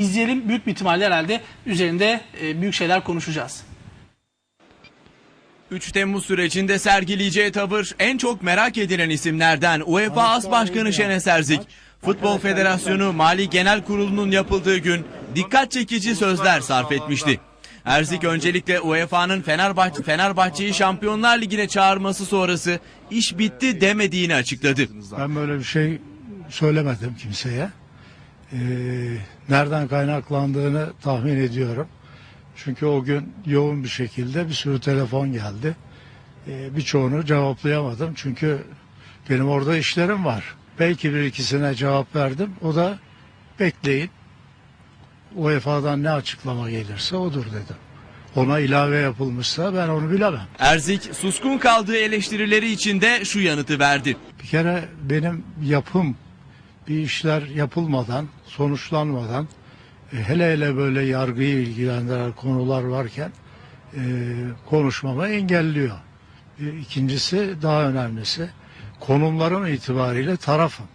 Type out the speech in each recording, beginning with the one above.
İzleyelim büyük bir ihtimalle herhalde üzerinde e, büyük şeyler konuşacağız. 3 Temmuz sürecinde sergileyeceği tavır en çok merak edilen isimlerden UEFA As Başkanı Şenes Erzik. Futbol Federasyonu Mali Genel Kurulu'nun yapıldığı gün dikkat çekici sözler sarf etmişti. Erzik öncelikle UEFA'nın Fenerbahçe, Fenerbahçe'yi Şampiyonlar Ligi'ne çağırması sonrası iş bitti demediğini açıkladı. Ben böyle bir şey söylemedim kimseye. Ee, nereden kaynaklandığını tahmin ediyorum. Çünkü o gün yoğun bir şekilde bir sürü telefon geldi. Ee, birçoğunu cevaplayamadım. Çünkü benim orada işlerim var. Belki bir ikisine cevap verdim. O da bekleyin. UEFA'dan ne açıklama gelirse odur dedim. Ona ilave yapılmışsa ben onu bilemem. Erzik suskun kaldığı eleştirileri için de şu yanıtı verdi. Bir kere benim yapım bir işler yapılmadan, sonuçlanmadan e, hele hele böyle yargıyı ilgilendiren konular varken e, konuşmamı engelliyor. E, İkincisi daha önemlisi konumlarım itibariyle tarafım.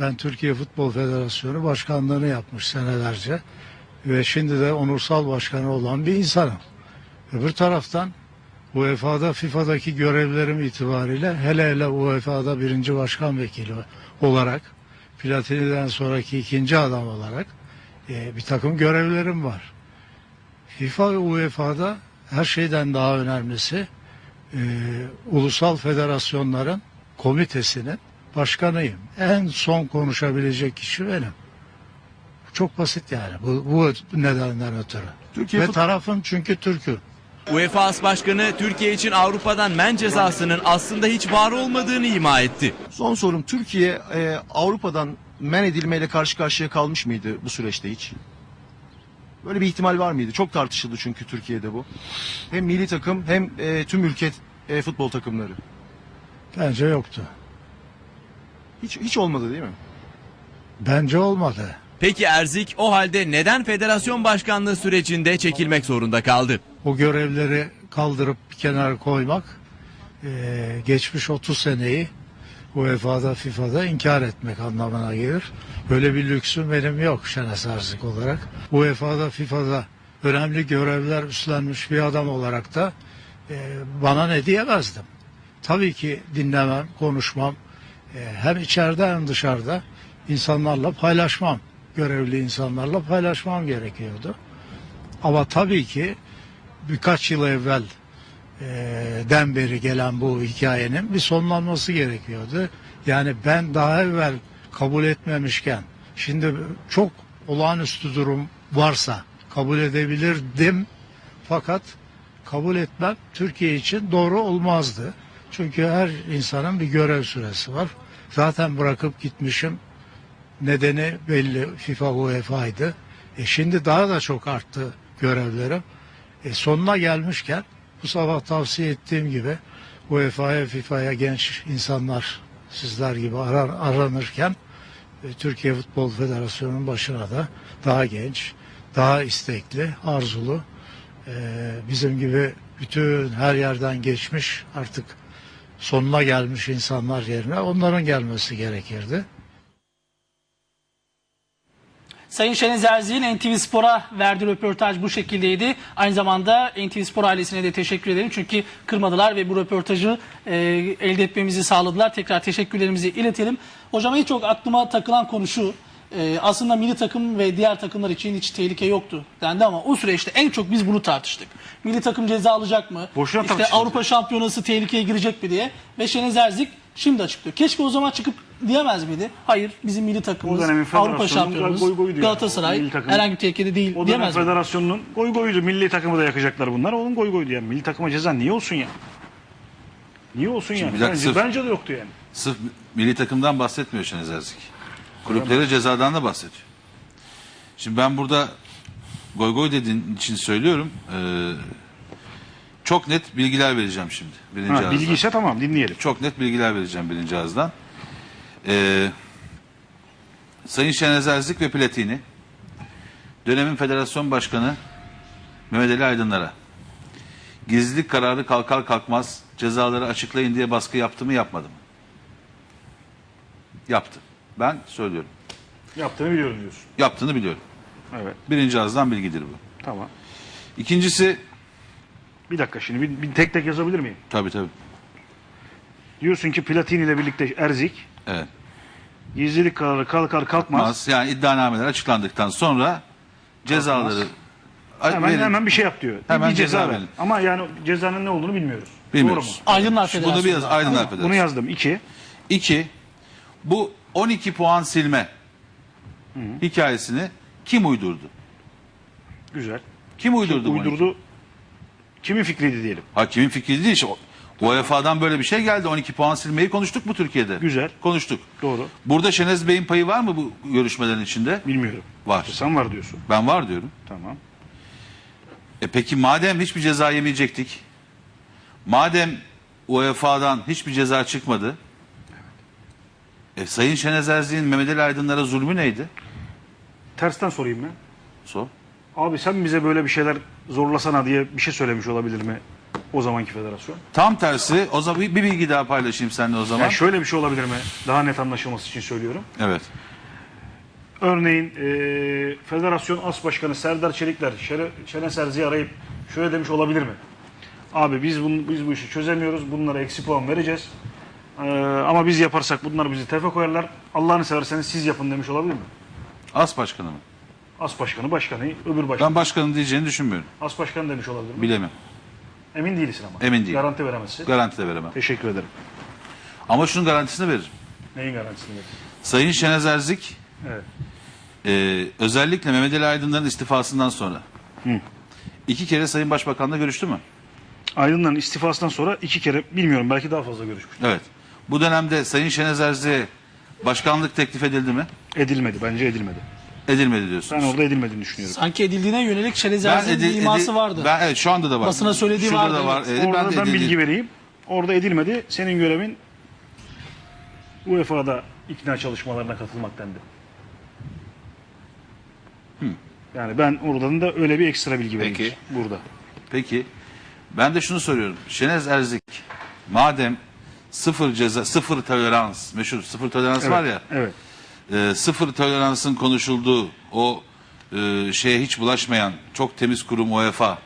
Ben Türkiye Futbol Federasyonu başkanlığını yapmış senelerce ve şimdi de onursal başkanı olan bir insanım. Öbür taraftan UEFA'da FIFA'daki görevlerim itibariyle hele hele UEFA'da birinci başkan vekili olarak Platini'den sonraki ikinci adam olarak e, bir takım görevlerim var. FIFA ve UEFA'da her şeyden daha önemlisi e, ulusal federasyonların komitesinin başkanıyım. En son konuşabilecek kişi benim. Çok basit yani bu, bu nedenden ötürü. Türkiye Ve tarafım çünkü Türk'üm. UEFA As Başkanı Türkiye için Avrupa'dan men cezasının aslında hiç var olmadığını ima etti. Son sorum Türkiye e, Avrupa'dan men edilmeyle karşı karşıya kalmış mıydı bu süreçte hiç? Böyle bir ihtimal var mıydı? Çok tartışıldı çünkü Türkiye'de bu. Hem milli takım hem e, tüm ülke e, futbol takımları. Bence yoktu. Hiç hiç olmadı değil mi? Bence olmadı. Peki Erzik o halde neden federasyon başkanlığı sürecinde çekilmek zorunda kaldı? O görevleri kaldırıp bir kenara koymak eee, geçmiş 30 seneyi UEFA'da FIFA'da inkar etmek anlamına gelir. Böyle bir lüksüm benim yok Şenes Erzik olarak. UEFA'da FIFA'da önemli görevler üstlenmiş bir adam olarak da eee, bana ne diyemezdim. Tabii ki dinlemem, konuşmam. Eee, hem içeride hem dışarıda insanlarla paylaşmam. Görevli insanlarla paylaşmam gerekiyordu. Ama tabii ki birkaç yıl evvel e, den beri gelen bu hikayenin bir sonlanması gerekiyordu. Yani ben daha evvel kabul etmemişken şimdi çok olağanüstü durum varsa kabul edebilirdim fakat kabul etmem Türkiye için doğru olmazdı. Çünkü her insanın bir görev süresi var. Zaten bırakıp gitmişim. Nedeni belli FIFA UEFA'ydı. E şimdi daha da çok arttı görevlerim. E sonuna gelmişken bu sabah tavsiye ettiğim gibi UEFA'ya, FIFA'ya genç insanlar sizler gibi arar, aranırken e, Türkiye Futbol Federasyonu'nun başına da daha genç, daha istekli, arzulu, e, bizim gibi bütün her yerden geçmiş artık sonuna gelmiş insanlar yerine onların gelmesi gerekirdi. Sayın Şeniz Erzik'in NTV Spor'a verdiği röportaj bu şekildeydi. Aynı zamanda NTV Spor ailesine de teşekkür ederim. Çünkü kırmadılar ve bu röportajı e, elde etmemizi sağladılar. Tekrar teşekkürlerimizi iletelim. Hocam en çok aklıma takılan konu şu. e, aslında milli takım ve diğer takımlar için hiç tehlike yoktu dendi ama o süreçte en çok biz bunu tartıştık. Milli takım ceza alacak mı? Boşuna işte. Avrupa Şampiyonası tehlikeye girecek mi diye. Ve Şeniz Erzik şimdi açıklıyor. Keşke o zaman çıkıp diyemez miydi? Hayır bizim milli takımımız Avrupa federasyonunun Şampiyonumuz goy yani. Galatasaray Milli takım. herhangi bir tehlikede değil O dönem diyemez mi? federasyonun goy goydu. Milli takımı da yakacaklar bunlar. Onun goy goydu yani. Milli takıma ceza niye olsun ya? Niye olsun Şimdi yani? bir dakika, Bence, sırf- bence de yoktu yani. Sırf milli takımdan bahsetmiyor Şeniz Erzik. Kulüpleri cezadan da bahsediyor. Şimdi ben burada goy goy dediğin için söylüyorum. Ee, çok net bilgiler vereceğim şimdi. Birinci Ha, ağızdan. bilgi ise tamam dinleyelim. Çok net bilgiler vereceğim birinci ağızdan. Ee, Sayın Şeniz Erzik ve Platini dönemin federasyon başkanı Mehmet Ali Aydınlar'a gizlilik kararı kalkar kalkmaz cezaları açıklayın diye baskı yaptı mı yapmadı mı? Yaptı. Ben söylüyorum. Yaptığını biliyorum diyorsun. Yaptığını biliyorum. Evet. Birinci ağızdan bilgidir bu. Tamam. İkincisi Bir dakika şimdi bir, bir tek tek yazabilir miyim? tabii tabii. Diyorsun ki Platini ile birlikte Erzik Evet. gizlilik kararı kalkar kalkmaz. Mas, yani iddianameler açıklandıktan sonra cezaları Hemen verin. hemen bir şey yap diyor. Hemen bir ceza ceza ver. verin. Ama yani cezanın ne olduğunu bilmiyoruz. Bilmiyoruz. Doğru mu? Aydınlar Bunu bir Federasyonu. yaz, Aydınlar Bunu Federasyonu. yazdım. İki. İki, bu 12 puan silme hikayesini kim uydurdu? Güzel. Kim uydurdu bunu? Uydurdu. Kimin fikriydi diyelim. Hakimin fikri değil. işte. UEFA'dan böyle bir şey geldi. 12 puan silmeyi konuştuk mu Türkiye'de? Güzel. Konuştuk. Doğru. Burada Şenez Bey'in payı var mı bu görüşmelerin içinde? Bilmiyorum. Var. Sen var diyorsun. Ben var diyorum. Tamam. E peki madem hiçbir ceza yemeyecektik, madem UEFA'dan hiçbir ceza çıkmadı, e, Sayın Şenez Erzi'nin Mehmet Ali Aydınlar'a zulmü neydi? Tersten sorayım ben. Sor. Abi sen bize böyle bir şeyler zorlasana diye bir şey söylemiş olabilir mi o zamanki federasyon? Tam tersi, o zaman bir bir bilgi daha paylaşayım seninle o zaman. Yani şöyle bir şey olabilir mi? Daha net anlaşılması için söylüyorum. Evet. Örneğin e, Federasyon As Başkanı Serdar Çelikler Şere, Şenes Erzi'yi arayıp şöyle demiş olabilir mi? Abi biz, bunu, biz bu işi çözemiyoruz. Bunlara eksi puan vereceğiz. E, ama biz yaparsak bunlar bizi tefe koyarlar. Allah'ını severseniz siz yapın demiş olabilir mi? As başkanı mı? As Başkanı, Başkanı, öbür başkan. Ben başkanın diyeceğini düşünmüyorum. As Başkanı demiş olabilir mi? Bilemem. Emin değilsin ama. Emin değilim. Garanti veremezsin. Garanti de veremem. Teşekkür ederim. Ama şunun garantisini veririm. Neyin garantisini verin? Sayın Şenez Erzik Evet. e, özellikle Mehmet Ali Aydınlar'ın istifasından sonra iki kere Sayın Başbakan'la görüştü mü? Aydınların istifasından sonra iki kere bilmiyorum belki daha fazla görüşmüş. Evet. Bu dönemde Sayın Şenez Erzi'ye başkanlık teklif edildi mi? Edilmedi. Bence edilmedi. Edilmedi Ben diyorsunuz. orada edilmediğini düşünüyorum. Sanki edildiğine yönelik Şenez Ben Erzi'nin edi- bir iması edi- vardı. Ben, evet şu anda da var. Basına söylediği Şurada vardı, da var. evet. Orada de ben, edildi. bilgi vereyim. Orada edilmedi. Senin görevin UEFA'da ikna çalışmalarına katılmak dendi. Yani ben oradan da öyle bir ekstra bilgi vereyim. Peki. Burada. Peki. Ben de şunu soruyorum. Şenez Erzik madem sıfır ceza, sıfır tolerans, meşhur sıfır tolerans Evet. var ya. Evet. E, sıfır toleransın konuşulduğu o e, şeye hiç bulaşmayan çok temiz kurum UEFA.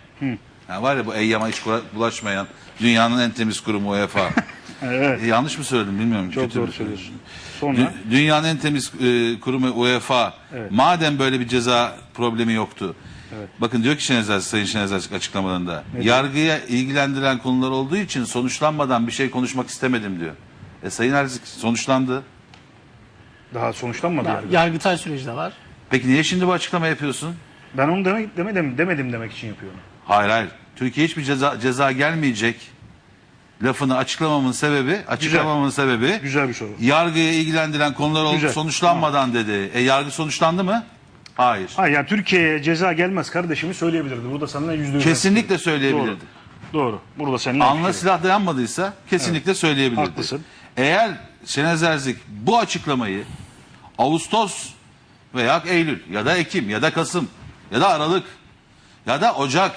Yani var ya bu eyyama hiç bulaşmayan dünyanın en temiz kurumu UEFA. Evet. E, yanlış mı söyledim bilmiyorum. Çok Kötü doğru söylüyorsun. Sonra Dü- Dünyanın en temiz e, kurumu UEFA. Evet. Madem böyle bir ceza problemi yoktu. Bakın diyor ki Şenezer, Sayın Şenezer açıklamalarında. Yargıya ilgilendiren konular olduğu için sonuçlanmadan bir şey konuşmak istemedim diyor. E Sayın Erzik sonuçlandı. Daha sonuçlanmadı Ya- yargı. Yargıtay süreci de var. Peki niye şimdi bu açıklama yapıyorsun? Ben onu demek, demedim, demedim demek için yapıyorum. Hayır hayır. Türkiye hiçbir ceza, ceza gelmeyecek lafını açıklamamın sebebi, açıklamamın sebebi Güzel bir soru. yargıya ilgilendiren konular oldu Güzel. sonuçlanmadan dedi. E yargı sonuçlandı mı? Hayır. Hayır yani Türkiye'ye ceza gelmez kardeşimi söyleyebilirdi. Burada seninle yüzde yüz. Kesinlikle söyleyebilirdi. Doğru. Doğru. Burada seninle hemfikirim. silah dayanmadıysa kesinlikle söyleyebilirdi. Haklısın. Eğer Şenez Erzik bu açıklamayı Ağustos veya Eylül ya da Ekim ya da Kasım ya da Aralık ya da Ocak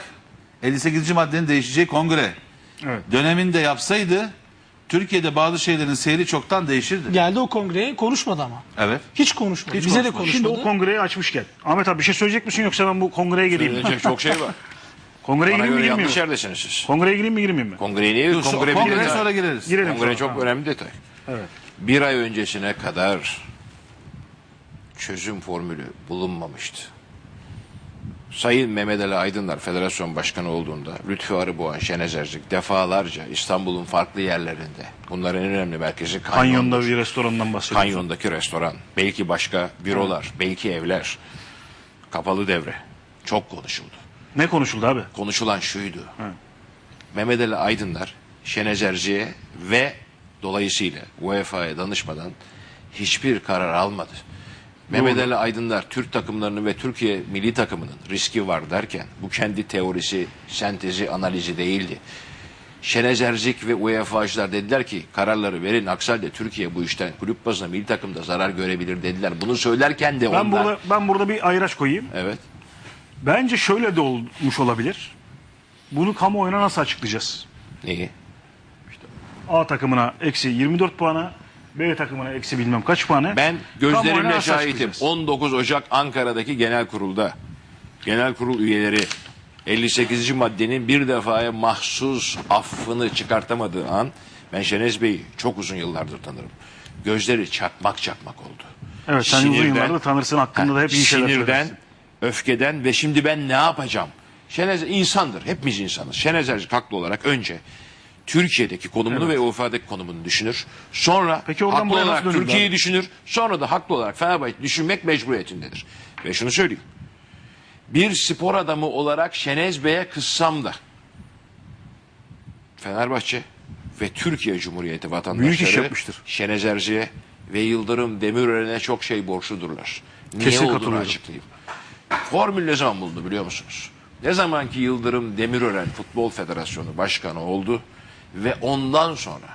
58. maddenin değişeceği kongre Evet. döneminde yapsaydı Türkiye'de bazı şeylerin seyri çoktan değişirdi. Geldi o kongreye konuşmadı ama. Evet. Hiç konuşmadı. Hiç Bize de konuşmadı. konuşmadı. Şimdi o kongreyi açmışken. Ahmet abi bir şey söyleyecek misin yoksa ben bu kongreye gireyim mi? Söyleyecek çok şey var. Kongreye Bana gireyim mi girmeyeyim mi? yerdesiniz siz. Kongreye gireyim mi girmeyeyim mi? Kongreye niye? Dur, Kongre, detay. sonra gireriz. Girelim Kongre sonra, çok tamam. önemli detay. Evet. Bir ay öncesine kadar çözüm formülü bulunmamıştı. Sayın Mehmet Ali Aydınlar Federasyon Başkanı olduğunda Lütfü Arıboğan, Şenez Erzik defalarca İstanbul'un farklı yerlerinde bunların en önemli merkezi Kanyonda Kanyon'dur. bir restorandan bahsediyorsun. Kanyondaki restoran, belki başka bürolar, belki evler, kapalı devre çok konuşuldu. Ne konuşuldu abi? konuşulan şuydu. Mehmet Ali Aydınlar Şenez Erzi'ye ve dolayısıyla UEFA'ya danışmadan hiçbir karar almadı. Mehmet Ali Aydınlar Türk takımlarının ve Türkiye milli takımının riski var derken bu kendi teorisi, sentezi, analizi değildi. Şenez Erzik ve UEFA'cılar dediler ki kararları verin aksi halde Türkiye bu işten kulüp bazında milli takımda zarar görebilir dediler. Bunu söylerken de Ben onlar... burada ben burada bir ayraç koyayım. Evet. Bence şöyle de olmuş olabilir. Bunu kamuoyuna nasıl açıklayacağız? Neyi? A takımına eksi 24 puana, B takımına eksi bilmem kaç puana. Ben gözlerimle şahitim. açıklayacağız? 19 Ocak Ankara'daki genel kurulda genel kurul üyeleri 58. maddenin bir defaya mahsus affını çıkartamadığı an ben Şenez Bey'i çok uzun yıllardır tanırım. Gözleri çakmak çakmak oldu. Evet sen uzun Sinirden- yıllardır tanırsın hakkında da hep iyi şeyler Sinirden, söylersin. öfkeden ve şimdi ben ne yapacağım? Şenez insandır. Hepimiz insanız. Şenez Ercik haklı olarak önce Türkiye'deki konumunu ve UEFA'daki konumunu düşünür. Sonra Peki oradan haklı buraya nasıl olarak Türkiye'yi abi? düşünür. Sonra da haklı olarak Fenerbahçe düşünmek mecburiyetindedir. Ve şunu söyleyeyim. Bir spor adamı olarak Şenez Bey'e kızsam da Fenerbahçe ve Türkiye Cumhuriyeti vatandaşları Büyük iş yapmıştır. Şenez Erci'ye ve Yıldırım Demirören'e çok şey borçludurlar. Niye Kesin olduğunu katılıyorum. açıklayayım. Formül ne zaman bulundu biliyor musunuz? Ne zaman ki Yıldırım Demirören Futbol Federasyonu Başkanı oldu ve ondan sonra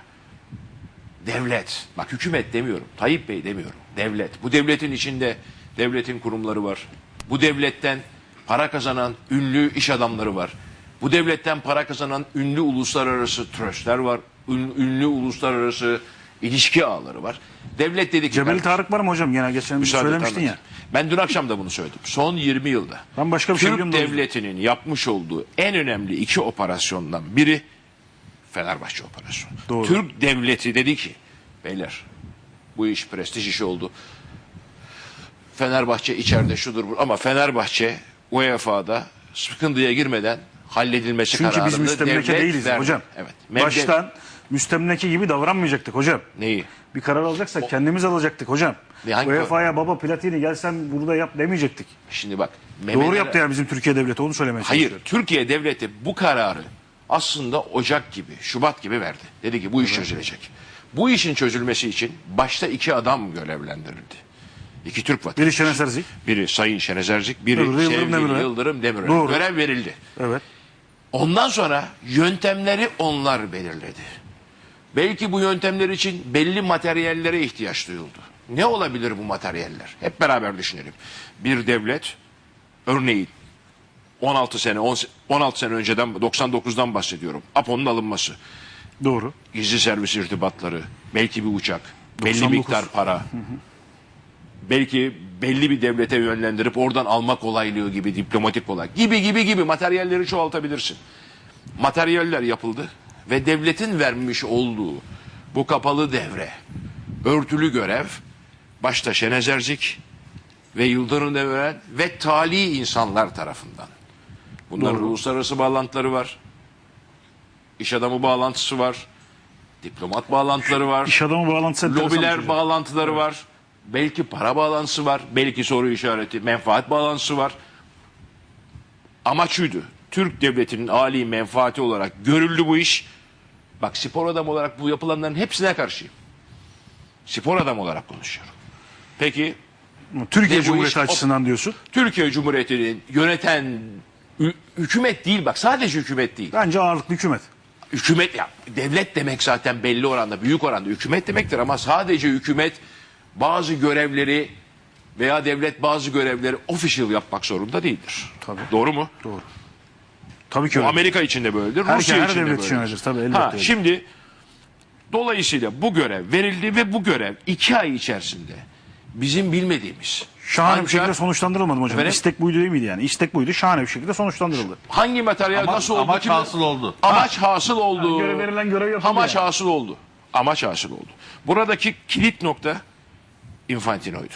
devlet, bak hükümet demiyorum, Tayyip Bey demiyorum, devlet. Bu devletin içinde devletin kurumları var. Bu devletten para kazanan ünlü iş adamları var. Bu devletten para kazanan ünlü uluslararası tröstler var. Ün- Ünlü uluslararası ilişki ağları var. Devlet dedi ki... Cebeli kardeşim, Tarık var mı hocam? Gene geçen söylemiştin ya. Ben dün akşam da bunu söyledim. Son 20 yılda Ben başka bir şey Türk yüzden. devletinin yapmış olduğu en önemli iki operasyondan biri Fenerbahçe operasyonu. Doğru. Türk devleti dedi ki beyler bu iş prestij işi oldu. Fenerbahçe içeride şudur bu ama Fenerbahçe UEFA'da sıkıntıya girmeden halledilmesi Çünkü biz kararını müstemleke devlet değiliz verdi. hocam. Evet. Mevde- Baştan müstemleke gibi davranmayacaktık hocam. Neyi? Bir karar alacaksak kendimiz alacaktık hocam. UEFA'ya baba Platini gel sen burada yap demeyecektik. Şimdi bak. Doğru Mehmet yaptı yani bizim Türkiye devleti onu söylemeye Hayır. Türkiye devleti bu kararı aslında Ocak gibi, Şubat gibi verdi. Dedi ki bu iş çözülecek. Bu işin çözülmesi için başta iki adam görevlendirildi. İki Türk vatandaşı. Biri Şenes Erzik. Biri Sayın Şenes Erzik, biri Öbürü Yıldırım sevgili Demirören. Yıldırım Demirören. Doğru. Görev verildi. Evet. Ondan sonra yöntemleri onlar belirledi. Belki bu yöntemler için belli materyallere ihtiyaç duyuldu. Ne olabilir bu materyaller? Hep beraber düşünelim. Bir devlet örneğin 16 sene 10 se- 16 sene önceden 99'dan bahsediyorum. Apo'nun alınması, Doğru. gizli servis irtibatları, belki bir uçak, belli 99. miktar para. Belki belli bir devlete yönlendirip oradan alma kolaylığı gibi diplomatik kolay gibi gibi gibi materyalleri çoğaltabilirsin. Materyaller yapıldı ve devletin vermiş olduğu bu kapalı devre, örtülü görev başta Şenez Ercik ve Yıldırım Demirel ve tali insanlar tarafından. Bunların uluslararası bağlantıları var. İş adamı bağlantısı var. Diplomat bağlantıları var. İş adamı bağlantısı Lobiler şey. bağlantıları var. Belki para bağlantısı var. Belki soru işareti, menfaat bağlantısı var. Amaç şuydu. Türk devletinin âli menfaati olarak görüldü bu iş. Bak spor adam olarak bu yapılanların hepsine karşıyım. Spor adam olarak konuşuyorum. Peki Türkiye Cumhuriyeti iş- açısından diyorsun. Türkiye Cumhuriyeti'nin yöneten hü- hükümet değil bak sadece hükümet değil. Bence ağırlıklı hükümet. Hükümet ya devlet demek zaten belli oranda büyük oranda hükümet demektir ama sadece hükümet bazı görevleri veya devlet bazı görevleri official yapmak zorunda değildir. Tabii. Doğru mu? Tabii ki Bu öyle. Amerika için de böyledir, Her- Rusya her için de devlet için böyledir. öyledir, tabii, elbette Ha, öyle. şimdi dolayısıyla bu görev verildi ve bu görev iki ay içerisinde bizim bilmediğimiz Şahane bir ancak şekilde sonuçlandırılmadı mı hocam? Efendim? İstek buydu değil miydi yani? İstek buydu şahane bir şekilde sonuçlandırıldı. hangi materyal Ama- nasıl oldu? amaç kimler- hasıl oldu. Amaç hasıl oldu. görev verilen görev yapıldı Amaç yani. hasıl oldu. Amaç hasıl oldu. Buradaki kilit nokta Infantino'ydu.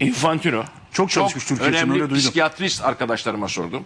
Infantino. Çok çalışmış Türkiye için, önemli öyle duydum. psikiyatrist arkadaşlarıma sordum.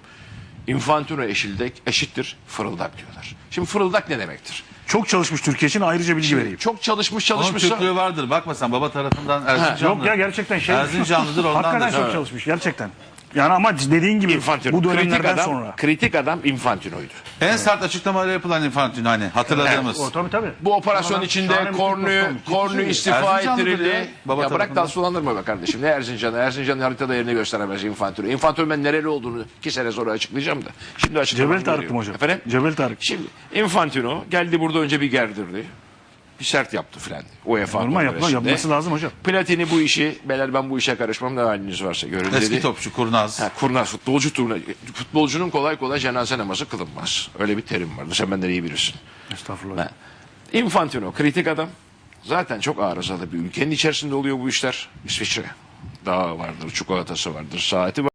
Infantino eşilde, eşittir fırıldak diyorlar. Şimdi fırıldak ne demektir? Çok çalışmış Türkiye için ayrıca bilgi vereyim. Çok çalışmış Onun çalışmışsa Türklüğü vardır. Bakma sen baba tarafından Erzincanlı. Yok ya gerçekten şey. Erzincanlıdır ondandır. Hakikaten çok Evet. çalışmış gerçekten. Yani ama dediğin gibi Infantino. bu kritik dönemlerden adam, sonra. kritik adam Infantino'ydu. En sert açıklamaları yapılan Infantino hani hatırladığımız. O tabii tabii. Bu operasyon Ama içinde Kornu. Kornu istifa ettirildi. ya, Ya, baba bırak da sulandırma be kardeşim. Ne Erzincan'ı? Erzincan'ın haritada yerini gösteremez Infantino. Infantino ben nereli olduğunu iki sene sonra açıklayacağım da. Şimdi açıklamam Cebel Tarık gerekiyor. mı hocam? Efendim? Cebel Tarık. Şimdi Infantino geldi burada önce bir gerdirdi. Bir sert yaptı filan. UEFA Normal yapma, kongresinde. yapması lazım hocam. Platini bu işi, beyler ben bu işe karışmam ne haliniz varsa görün dedi. Eski topçu kurnaz. Ha, kurnaz futbolcu turuna. Futbolcunun kolay kolay cenaze namazı kılınmaz. Öyle bir terim vardı. Sen benden iyi bilirsin. Estağfurullah. Ha. Infantino kritik adam. Zaten çok arızalı bir ülkenin içerisinde oluyor bu işler. İsviçre. Dağı vardır, çikolatası vardır, saati var.